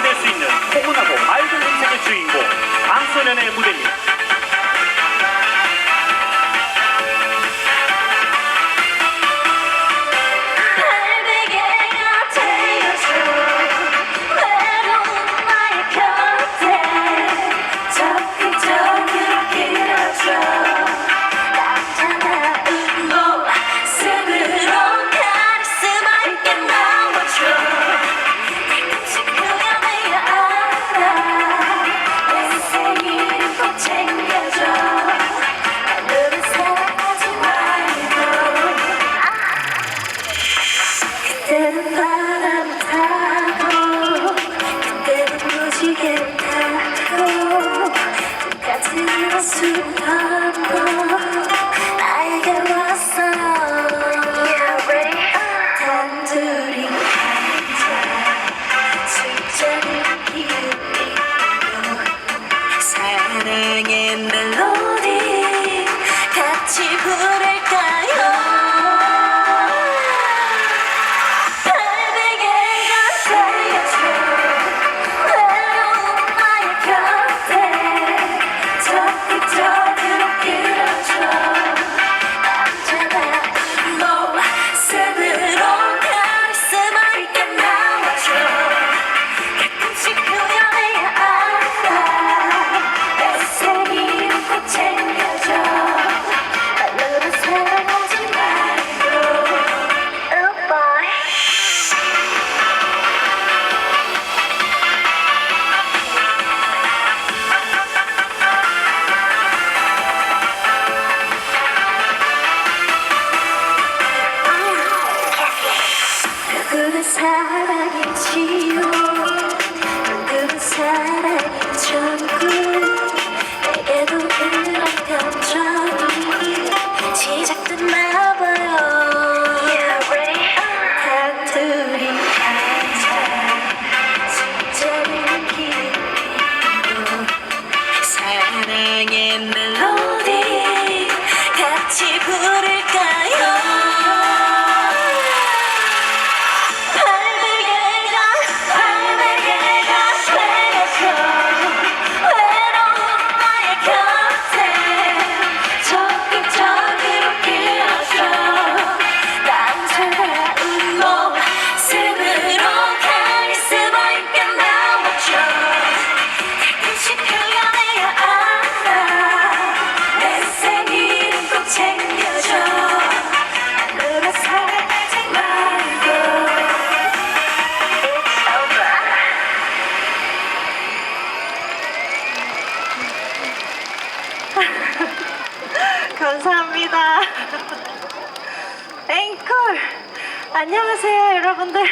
기댈 수 있는 포근하고 맑은 음색의 주인공 강소년의 무대입니다. 그때는 바람을 타고 그때는 무지개를 타고 끝까지 수많고 사랑의 멜로디 같이 부를 감사합니다. 앵콜! 안녕하세요, 여러분들.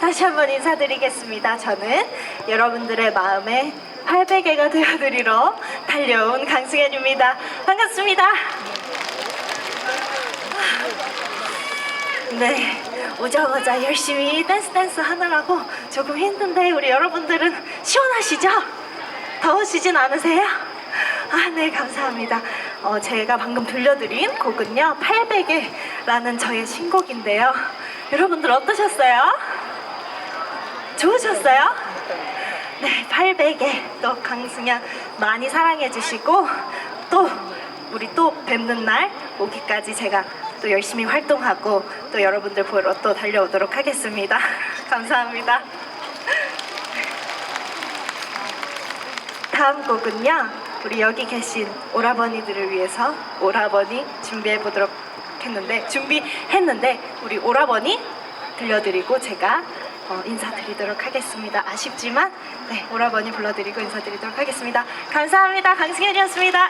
다시 한번 인사드리겠습니다. 저는 여러분들의 마음에 팔베개가 되어드리러 달려온 강승현입니다. 반갑습니다. 네, 오자마자 열심히 댄스 댄스 하느라고 조금 힘든데 우리 여러분들은 시원하시죠? 더우시진 않으세요? 아, 네, 감사합니다. 어, 제가 방금 들려드린 곡은요, 800개라는 저의 신곡인데요. 여러분들 어떠셨어요? 좋으셨어요? 네, 800개 또 강승현 많이 사랑해 주시고 또 우리 또 뵙는 날 오기까지 제가 또 열심히 활동하고 또 여러분들 보러 또 달려오도록 하겠습니다. 감사합니다. 다음 곡은요, 우리 여기 계신 오라버니들을 위해서 오라버니 준비해 보도록 했는데 준비했는데 우리 오라버니 들려드리고 제가 어, 인사드리도록 하겠습니다. 아쉽지만 네 오라버니 불러드리고 인사드리도록 하겠습니다. 감사합니다. 강승현이었습니다.